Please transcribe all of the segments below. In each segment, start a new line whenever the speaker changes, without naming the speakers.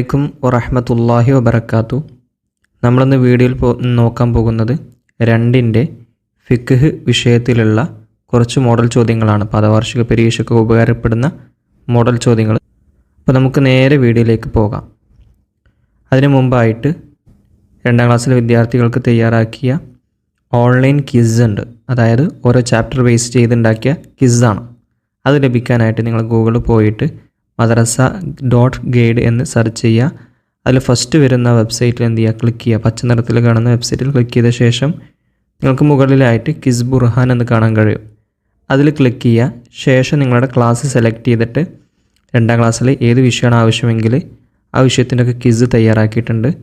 അലൈക്കും വറഹമത്തല്ലാഹി വബർക്കാത്തു നമ്മളിന്ന് വീഡിയോയിൽ പോ നോക്കാൻ പോകുന്നത് രണ്ടിന്റെ ഫിഖ് വിഷയത്തിലുള്ള കുറച്ച് മോഡൽ ചോദ്യങ്ങളാണ്. പദവാർഷിക പരീക്ഷയ്ക്ക് ഉപകാരപ്പെടുന്ന മോഡൽ ചോദ്യങ്ങൾ. അപ്പോൾ നമുക്ക് നേരെ വീഡിയോയിലേക്ക് പോകാം. അതിനു മുമ്പായിട്ട് രണ്ടാം ക്ലാസ്സിലെ വിദ്യാർത്ഥികൾക്ക് തയ്യാറാക്കിയ ഓൺലൈൻ ക്വിസ് ഉണ്ട്. അതായത് ഓരോ ചാപ്റ്റർ ബേസ് ചെയ്തുണ്ടാക്കിയ ക്വിസാണ് അത് ലഭിക്കാനായിട്ട് നിങ്ങൾ ഗൂഗിളിൽ പോയിട്ട് മദ്രസ ഡോട്ട് ഗൈഡ് എന്ന് സെർച്ച് ചെയ്യുക. അതിൽ ഫസ്റ്റ് വരുന്ന വെബ്സൈറ്റിൽ എന്ത് ചെയ്യുക? ക്ലിക്ക് ചെയ്യുക. പച്ച നിറത്തിൽ കാണുന്ന വെബ്സൈറ്റിൽ ക്ലിക്ക് ചെയ്ത ശേഷം നിങ്ങൾക്ക് മുകളിലായിട്ട് കിസ് ബുർഹാൻ എന്ന് കാണാൻ കഴിയും. അതിൽ ക്ലിക്ക് ചെയ്യുക. ശേഷം നിങ്ങളുടെ ക്ലാസ് സെലക്ട് ചെയ്തിട്ട് രണ്ടാം ക്ലാസ്സിൽ ഏത് വിഷയമാണ് ആവശ്യമെങ്കിൽ ആ വിഷയത്തിന്റെയൊക്കെ ക്വിസ് തയ്യാറാക്കിയിട്ടുണ്ട്.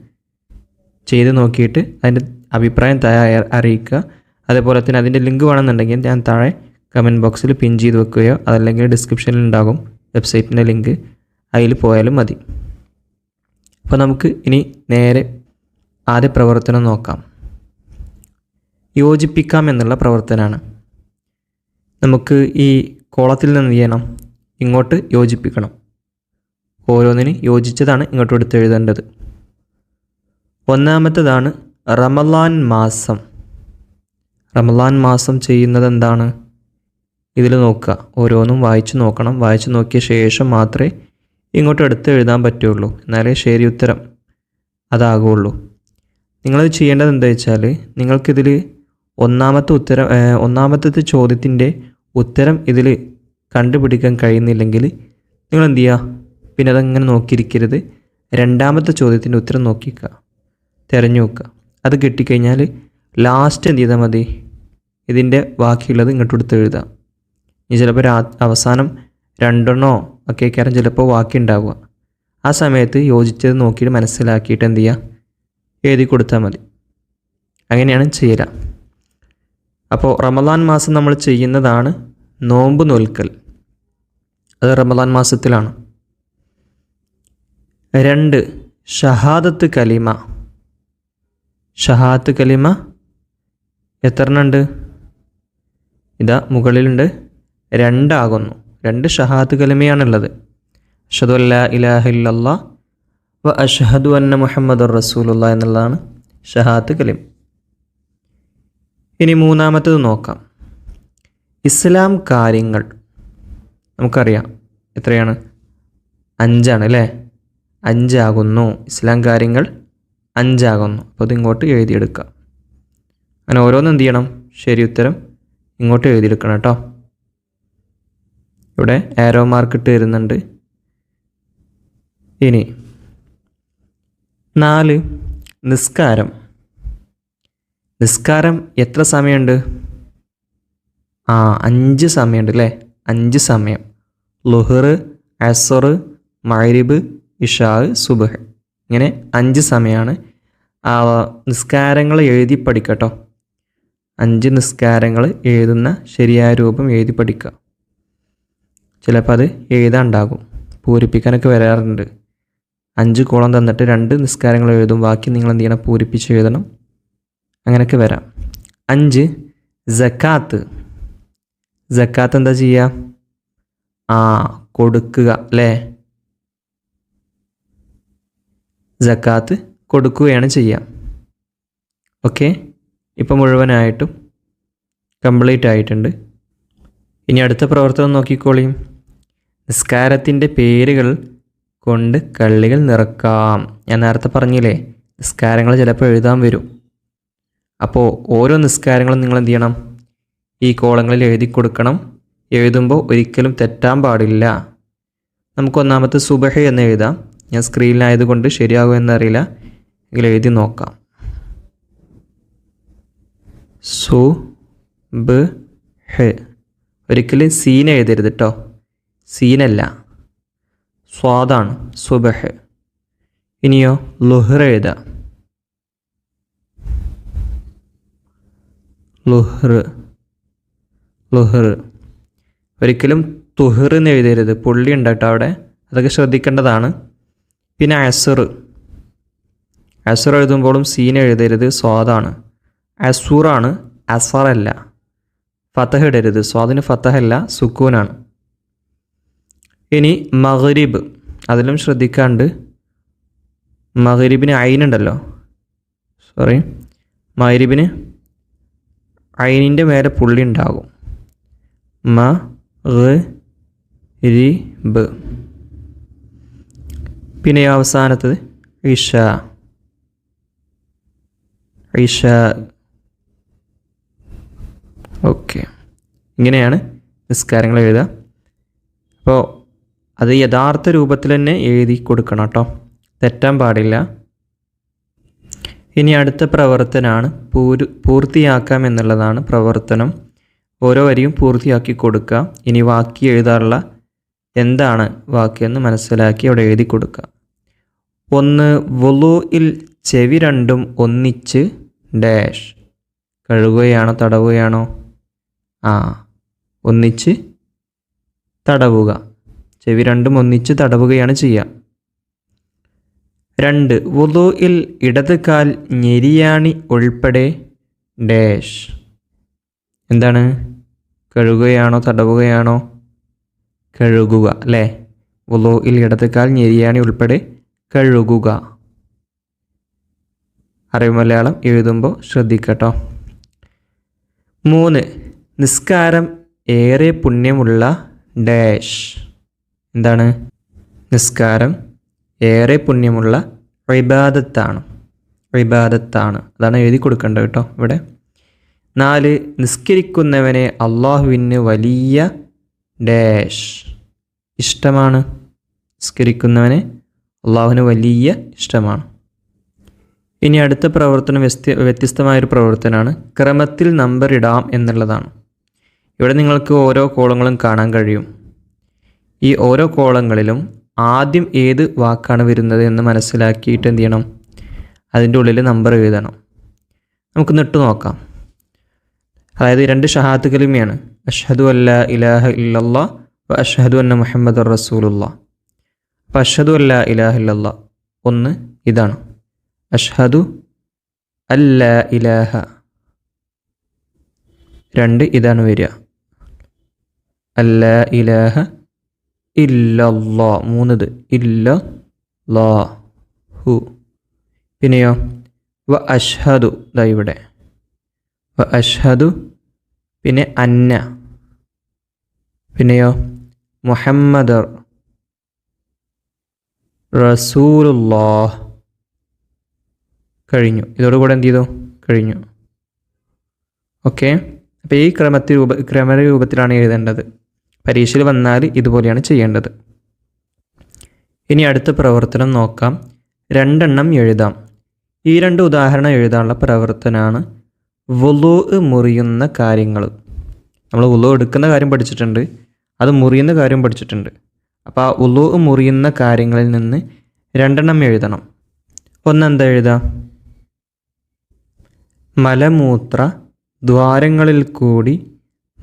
ചെയ്ത് നോക്കിയിട്ട് അതിന്റെ അഭിപ്രായം തയ്യാ അറിയിക്കുക. അതേപോലെ തന്നെ അതിന്റെ ലിങ്ക് വേണമെന്നുണ്ടെങ്കിൽ ഞാൻ താഴെ കമന്റ് ബോക്സിൽ പിൻ ചെയ്ത് വെക്കുകയോ അതല്ലെങ്കിൽ ഡിസ്ക്രിപ്ഷനിൽ ഉണ്ടാകും. വെബ്സൈറ്റിന്റെ ലിങ്ക് അതിൽ പോയാലും മതി. അപ്പോൾ നമുക്ക് ഇനി നേരെ ആദ്യ പ്രവർത്തനം നോക്കാം. യോജിപ്പിക്കാം എന്നുള്ള പ്രവർത്തനമാണ് നമുക്ക് ഈ കോളത്തിൽ നിന്ന് ചെയ്യണം? ഇങ്ങോട്ട് യോജിപ്പിക്കണം. ഓരോന്നിന് യോജിച്ചതാണ് ഇങ്ങോട്ട് എടുത്ത് എഴുതേണ്ടത് ഒന്നാമത്തേതാണ് റമലാൻ മാസം. റമലാൻ മാസം ചെയ്യുന്നത് എന്താണ്? ഇതിൽ നോക്കുക. ഓരോന്നും വായിച്ചു നോക്കണം. വായിച്ചു നോക്കിയ ശേഷം മാത്രമേ ഇങ്ങോട്ട് എടുത്ത് എഴുതാൻ പറ്റുള്ളൂ. എന്നാലേ ശരി ഉത്തരം അതാകുള്ളൂ. നിങ്ങളത് ചെയ്യേണ്ടത് എന്താ വെച്ചാൽ നിങ്ങൾക്കിതിൽ ഒന്നാമത്തെ ഉത്തരം ഒന്നാമത്തെ ചോദ്യത്തിന്റെ ഉത്തരം ഇതിൽ കണ്ടുപിടിക്കാൻ കഴിയുന്നില്ലെങ്കിൽ നിങ്ങൾ എന്ത് ചെയ്യുക? പിന്നെ അതങ്ങനെ നോക്കിയിരിക്കരുത്. രണ്ടാമത്തെ ചോദ്യത്തിന്റെ ഉത്തരം നോക്കിക്കുക തിരഞ്ഞു നോക്കുക. അത് കിട്ടിക്കഴിഞ്ഞാൽ ലാസ്റ്റ് എന്ത് ചെയ്താൽ മതി? ഇതിന്റെ ബാക്കിയുള്ളത് ഇങ്ങോട്ട് എടുത്ത് എഴുതാം ഇനി ചിലപ്പോൾ രാ അവസാനം രണ്ടെണ്ണോ ഒക്കെ കയറാൻ ചിലപ്പോൾ ബാക്കി ഉണ്ടാവുക ആ സമയത്ത് യോജിച്ചത് നോക്കിയിട്ട് മനസ്സിലാക്കിയിട്ട് എന്ത് ചെയ്യുക എഴുതി കൊടുത്താൽ മതി. അങ്ങനെയാണ് ചെയ്യല. അപ്പോൾ റമദാൻ മാസം നമ്മൾ ചെയ്യുന്നതാണ് നോമ്പ് നോൽക്കൽ. അത് റമദാൻ മാസത്തിലാണ്. രണ്ട് ഷഹാദത്ത് കലിമ. ഷഹാദത്ത് കലിമ എത്ര ഉണ്ട് ഇതാ മുകളിലുണ്ട്. രണ്ടാകുന്നു. രണ്ട് ഷഹാദ് കലിമയാണുള്ളത് അഷദു അല്ല ഇലാഹില്ല വ അഷഹദു അന്ന മുഹമ്മദ് റസൂലുള്ള എന്നുള്ളതാണ് ഷഹാദ് കലിം ഇനി മൂന്നാമത്തത് നോക്കാം. ഇസ്ലാം കാര്യങ്ങൾ നമുക്കറിയാം. എത്രയാണ്? അഞ്ചാണ് അല്ലേ? അഞ്ചാകുന്നു. ഇസ്ലാം കാര്യങ്ങൾ അഞ്ചാകുന്നു. അപ്പോൾ അത് ഇങ്ങോട്ട് എഴുതിയെടുക്കുക അങ്ങനെ ഓരോന്നും എന്ത് ചെയ്യണം? ശരി ഉത്തരം ഇങ്ങോട്ട് എഴുതിയെടുക്കണം കേട്ടോ. ഇവിടെ ആരോ മാർക്ക് ഇട്ട് വരുന്നുണ്ട്. ഇനി നാല് നിസ്കാരം. നിസ്കാരം എത്ര സമയമുണ്ട്? ആ അഞ്ച് സമയമുണ്ട് അല്ലേ? അഞ്ച് സമയം. ലുഹർ അസർ മൈരിബ് ഇഷാ സുബഹ്. ഇങ്ങനെ അഞ്ച് സമയമാണ്. ആ നിസ്കാരങ്ങൾ എഴുതി പഠിക്കട്ടോ. അഞ്ച് നിസ്കാരങ്ങൾ എഴുതുന്ന ശരിയായ രൂപം എഴുതി പഠിക്കുക. ചിലപ്പോൾ അത് എഴുതാണ്ടാകും. പൂരിപ്പിക്കാനൊക്കെ വരാറുണ്ട്. അഞ്ച് കോളം തന്നിട്ട് രണ്ട് നിസ്കാരങ്ങൾ എഴുതും. ബാക്കി നിങ്ങൾ എന്ത് ചെയ്യണം? പൂരിപ്പിച്ച് എഴുതണം. അങ്ങനെയൊക്കെ വരാം. അഞ്ച് ജക്കാത്ത് ജക്കാത്ത് എന്താ ചെയ്യുക ആ കൊടുക്കുക അല്ലേ? ജക്കാത്ത് കൊടുക്കുകയാണ് ചെയ്യുക ഓക്കെ? ഇപ്പം മുഴുവനായിട്ടും കംപ്ലീറ്റ് ആയിട്ടുണ്ട്. ഇനി അടുത്ത പ്രവർത്തനം നോക്കിക്കോളിയും. നിസ്കാരത്തിന്റെ പേരുകൾ കൊണ്ട് കള്ളികൾ നിറക്കാം. ഞാൻ നേരത്തെ പറഞ്ഞില്ലേ നിസ്കാരങ്ങൾ ചിലപ്പോൾ എഴുതാൻ വരും. അപ്പോൾ ഓരോ നിസ്കാരങ്ങളും നിങ്ങൾ എന്ത് ചെയ്യണം? ഈ കോളങ്ങളിൽ എഴുതി കൊടുക്കണം. എഴുതുമ്പോൾ ഒരിക്കലും തെറ്റാൻ പാടില്ല. നമുക്ക് ഒന്നാമത്തെ സുബഹ എന്ന് എഴുതാം. ഞാൻ സ്ക്രീനിലായതുകൊണ്ട് ശരിയാകുമെന്നറിയില്ല എങ്കിൽ എഴുതി നോക്കാം. സു ബ് ഹെ ഒരിക്കലും സീൻ എഴുതരുത് കേട്ടോ സീനല്ല. സ്വാദാണ് സുബഹ്. ഇനിയോ ലുഹ്റ എഴുതാം ലുഹർ ലുഹർ ഒരിക്കലും തുഹർ എന്ന് എഴുതരുത്. പുള്ളി ഉണ്ട് കേട്ടോ അവിടെ. അതൊക്കെ ശ്രദ്ധിക്കേണ്ടതാണ്. പിന്നെ അസർ. അസർ എഴുതുമ്പോഴും സീൻ എഴുതരുത്. സ്വാദാണ്. അസൂറാണ് അസറല്ല. ഫതഹ ഇടരുത്. സ്വാദിന് ഫതഹല്ല. സുക്കൂനാണ്. ഇനി മഗ്രിബ്. അതിലും ശ്രദ്ധിക്കാണ്ട് മഹരീബിന് അയിനുണ്ടല്ലോ സോറി മഹരീബിന് അയിനിന്റെ മേലെ പുള്ളി ഉണ്ടാകും. മ റി ബ് പിന്നെ അവസാനത്തത് ഇഷ. ഇഷ. ഓക്കെ ഇങ്ങനെയാണ് നിസ്കാരങ്ങൾ എഴുതുക. അപ്പോൾ അത് യഥാർത്ഥ രൂപത്തിൽ തന്നെ എഴുതി കൊടുക്കണം കേട്ടോ. തെറ്റാൻ പാടില്ല. ഇനി അടുത്ത പ്രവർത്തനമാണ് പൂരു പൂർത്തിയാക്കാം എന്നുള്ളതാണ് പ്രവർത്തനം. ഓരോ വരിയും പൂർത്തിയാക്കി കൊടുക്കുക. ഇനി വാക്കി എഴുതാറുള്ള എന്താണ് വാക്യെന്ന് മനസ്സിലാക്കി അവിടെ എഴുതി കൊടുക്കുക. ഒന്ന് വൊലുയിൽ ചെവി രണ്ടും ഒന്നിച്ച് ഡാഷ്. കഴുകുകയാണോ തടവുകയാണോ? ആ ഒന്നിച്ച് തടവുക. ചെവി രണ്ടും ഒന്നിച്ച് തടവുകയാണ് ചെയ്യുക രണ്ട് വുദൂയിൽ ഇടത് കാൽ ഞെരിയാണി ഉൾപ്പെടെ ഡാഷ്. എന്താണ്? കഴുകുകയാണോ തടവുകയാണോ? കഴുകുക അല്ലേ? വുദൂയിൽ ഇടത് കാൽ ഞെരിയാണി ഉൾപ്പെടെ കഴുകുക. അറിവ് മലയാളം എഴുതുമ്പോൾ ശ്രദ്ധിക്കട്ടോ. മൂന്ന് നിസ്കാരം ഏറെ പുണ്യമുള്ള ഡാഷ്. എന്താണ്? നിസ്കാരം ഏറെ പുണ്യമുള്ള വിവാദത്താണ് വിവാദത്താണ് അതാണ് എഴുതി കൊടുക്കേണ്ടത് കേട്ടോ ഇവിടെ. നാല് നിസ്കരിക്കുന്നവനെ അള്ളാഹുവിന് വലിയ ഡാഷ്. ഇഷ്ടമാണ് നിസ്കരിക്കുന്നവനെ അള്ളാഹുവിന് വലിയ ഇഷ്ടമാണ്. ഇനി അടുത്ത പ്രവർത്തനം വ്യസ്ത വ്യത്യസ്തമായൊരു പ്രവർത്തനമാണ് ക്രമത്തിൽ നമ്പർ ഇടാം എന്നുള്ളതാണ്. ഇവിടെ നിങ്ങൾക്ക് ഓരോ കോളങ്ങളും കാണാൻ കഴിയും. ഈ ഓരോ കോളങ്ങളിലും ആദ്യം ഏത് വാക്കാണ് വരുന്നത് എന്ന് മനസ്സിലാക്കിയിട്ട് എന്ത് ചെയ്യണം? അതിന്റെ ഉള്ളിൽ നമ്പർ എഴുതണം. നമുക്ക് നിട്ട് നോക്കാം. അതായത് രണ്ട് ഷഹാത്ത് കലിമയാണ് അഷ്ഹദു അല്ല ഇലാഹ ഇല്ലല്ലാ വ അഷ്ഹദു അന്ന മുഹമ്മദ് റസൂലുള്ള. അപ്പോൾ അഷ്ഹദു അല്ല ഇലാഹ ഇല്ലല്ലാ. ഒന്ന് ഇതാണ്. അഷ്ഹദു അല്ല ഇലാഹ. രണ്ട് ഇതാണ് വരിക. അല്ല ഇലാഹ ഇല്ലല്ലാ. മൂന്നത്. ഇല്ല ലാ ഹു പിന്നെയോ? വ അഷ്ഹദു. ദാ ഇവിടെ. വ അഷ്ഹദു. പിന്നെ അന്ന. പിന്നെയോ? മുഹമ്മദ് റസൂലുല്ലാ കഴിഞ്ഞു. ഇതോടുകൂടെ എന്ത് ചെയ്തു? കഴിഞ്ഞു. ഓക്കെ. അപ്പോൾ ഈ ക്രമത്തിൽ രൂപ ക്രമരൂപത്തിലാണ് എഴുതേണ്ടത്. പരീക്ഷയിൽ വന്നാൽ ഇതുപോലെയാണ് ചെയ്യേണ്ടത്. ഇനി അടുത്ത പ്രവർത്തനം നോക്കാം. രണ്ടെണ്ണം എഴുതാം. ഈ രണ്ട് ഉദാഹരണം എഴുതാനുള്ള പ്രവർത്തനമാണ് വുളു മുറിയുന്ന കാര്യങ്ങൾ. നമ്മൾ ഉളു എടുക്കുന്ന കാര്യം പഠിച്ചിട്ടുണ്ട്. അത് മുറിയുന്ന കാര്യം പഠിച്ചിട്ടുണ്ട്. അപ്പോൾ ആ ഉളു മുറിയുന്ന കാര്യങ്ങളിൽ നിന്ന് രണ്ടെണ്ണം എഴുതണം. ഒന്നെന്താ എഴുതാം? മലമൂത്ര ദ്വാരങ്ങളിൽ കൂടി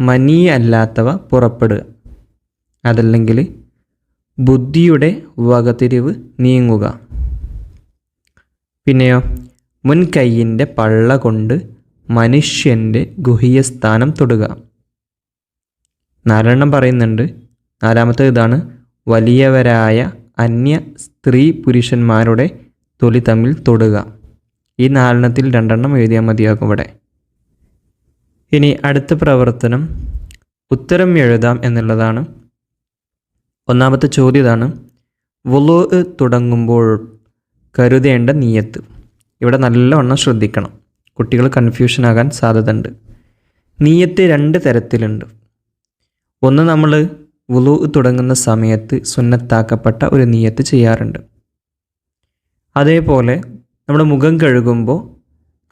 മനി അല്ലാത്തവ പുറപ്പെടുക. അതല്ലെങ്കിൽ ബുദ്ധിയുടെ വകതിരിവ് നീങ്ങുക. പിന്നെയോ മുൻകൈയിന്റെ പള്ള കൊണ്ട് മനുഷ്യന്റെ ഗുഹ്യസ്ഥാനം തൊടുക. നാലെണ്ണം പറയുന്നുണ്ട് നാലാമത്തെ ഇതാണ് വലിയവരായ അന്യ സ്ത്രീ പുരുഷന്മാരുടെ തൊലി തമ്മിൽ തൊടുക. ഈ നാലെണ്ണത്തിൽ രണ്ടെണ്ണം എഴുതിയാൽ മതിയാകും ഇവിടെ. ഇനി അടുത്ത പ്രവർത്തനം ഉത്തരം എഴുതാം എന്നുള്ളതാണ്. ഒന്നാമത്തെ ചോദ്യം ഇതാണ്. വുളു തുടങ്ങുമ്പോൾ കരുതേണ്ട നീയത്ത്. ഇവിടെ നല്ലവണ്ണം ശ്രദ്ധിക്കണം. കുട്ടികൾ കൺഫ്യൂഷൻ ആകാൻ സാധ്യതയുണ്ട്. നീയത്ത് രണ്ട് തരത്തിലുണ്ട്. ഒന്ന് നമ്മൾ വുളു തുടങ്ങുന്ന സമയത്ത് സുന്നത്താക്കപ്പെട്ട ഒരു നീയത്ത് ചെയ്യാറുണ്ട്. അതേപോലെ നമ്മുടെ മുഖം കഴുകുമ്പോൾ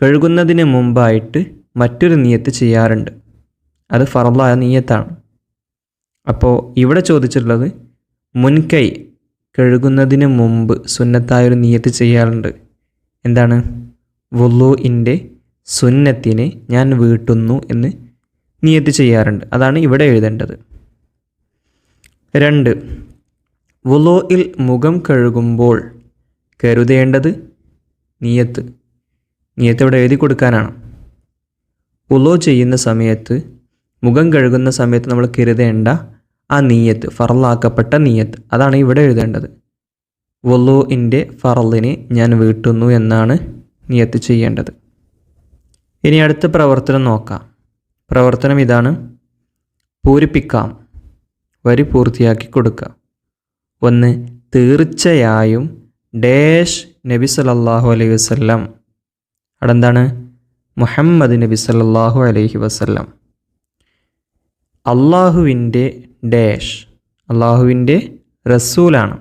കഴുകുന്നതിന് മുമ്പായിട്ട് മറ്റൊരു നീയത്ത് ചെയ്യാറുണ്ട്. അത് ഫറലായ നീയത്താണ്. അപ്പോൾ ഇവിടെ ചോദിച്ചിട്ടുള്ളത് മുൻകൈ കഴുകുന്നതിന് മുമ്പ് സുന്നത്തായൊരു നീയത്ത് ചെയ്യാറുണ്ട്. എന്താണ്? വുളുഇന്റെ സുന്നത്തിനെ ഞാൻ വീട്ടുന്നു എന്ന് നിയത്ത് ചെയ്യാറുണ്ട്. അതാണ് ഇവിടെ എഴുതേണ്ടത്. രണ്ട് വുലോയിൽ മുഖം കഴുകുമ്പോൾ കരുതേണ്ടത് നിയത്ത്. നിയത്ത് ഇവിടെ എഴുതി കൊടുക്കാനാണ്. ഉലോ ചെയ്യുന്ന സമയത്ത് മുഖം കഴുകുന്ന സമയത്ത് നമ്മൾ കരുതേണ്ട ആ നീയത്ത് ഫറലാക്കപ്പെട്ട നീയത്ത്. അതാണ് ഇവിടെ എഴുതേണ്ടത്. വുളുഇന്റെ ഫറലിനെ ഞാൻ വീട്ടുന്നു എന്നാണ് നിയത്ത് ചെയ്യേണ്ടത്. ഇനി അടുത്ത പ്രവർത്തനം നോക്കാം. പ്രവർത്തനം ഇതാണ്. പൂരിപ്പിക്കാം. വരി പൂർത്തിയാക്കി കൊടുക്കുക. ഒന്ന് തീർച്ചയായും ഡേഷ് നബി സല്ലല്ലാഹു അലൈഹി വസല്ലം. അവിടെ മുഹമ്മദ് നബി സല്ലല്ലാഹു അലൈഹി വസല്ലം. അള്ളാഹുവിന്റെ ഡാഷ്. അള്ളാഹുവിന്റെ റസൂലാണ്.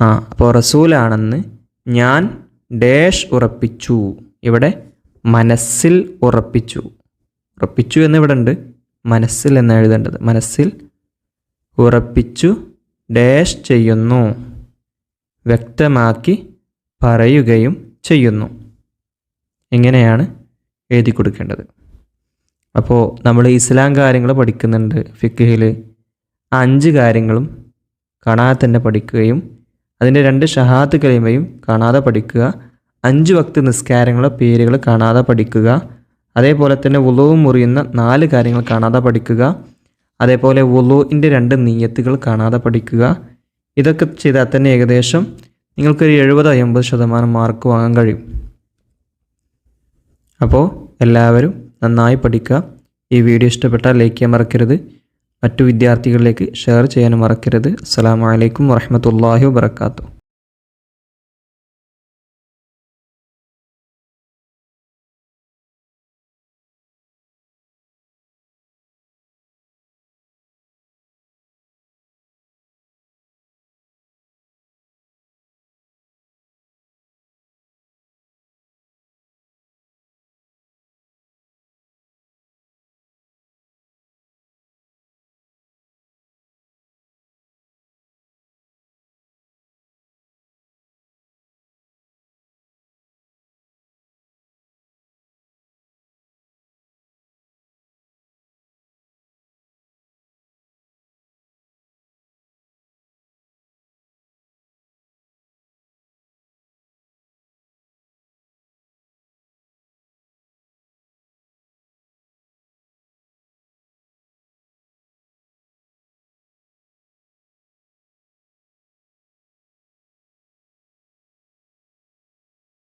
ആ അപ്പോൾ റസൂലാണെന്ന് ഞാൻ ഡാഷ് ഉറപ്പിച്ചു. ഇവിടെ മനസ്സിൽ ഉറപ്പിച്ചു. ഉറപ്പിച്ചു എന്ന് ഇവിടെ ഉണ്ട്. മനസ്സിൽ എന്ന് എഴുതേണ്ടത്? മനസ്സിൽ ഉറപ്പിച്ചു ഡാഷ് ചെയ്യുന്നു. വ്യക്തമാക്കി പറയുകയും ചെയ്യുന്നു. ഇങ്ങനെയാണ് എഴുതി കൊടുക്കേണ്ടത്. അപ്പോൾ നമ്മൾ ഇസ്ലാം കാര്യങ്ങൾ പഠിക്കുന്നുണ്ട് ഫിഖിൽ അഞ്ച് കാര്യങ്ങളും കാണാതെ തന്നെ പഠിക്കുകയും അതിന്റെ രണ്ട് ഷഹാത്ത് കലിമയും കാണാതെ പഠിക്കുക. അഞ്ച് വക്ത് നിസ്കാരങ്ങളോ പേരുകൾ കാണാതെ പഠിക്കുക. അതേപോലെ തന്നെ ഉളവും മുറിയുന്ന നാല് കാര്യങ്ങൾ കാണാതെ പഠിക്കുക. അതേപോലെ ഉളുവിന്റെ രണ്ട് നീയത്തുകൾ കാണാതെ പഠിക്കുക. ഇതൊക്കെ ചെയ്താൽ തന്നെ ഏകദേശം നിങ്ങൾക്കൊരു എഴുപത് അമ്പത് ശതമാനം മാർക്ക് വാങ്ങാൻ കഴിയും. അപ്പോൾ എല്ലാവരും നന്നായി പഠിക്കുക. ഈ വീഡിയോ ഇഷ്ടപ്പെട്ടാൽ ലൈക്ക് ചെയ്യാൻ മറക്കരുത്. മറ്റു വിദ്യാർത്ഥികളിലേക്ക് ഷെയർ ചെയ്യാനും മറക്കരുത്. അസ്സാം വലൈക്കും വറഹമത്തല്ലാഹി വാബർക്കാത്തു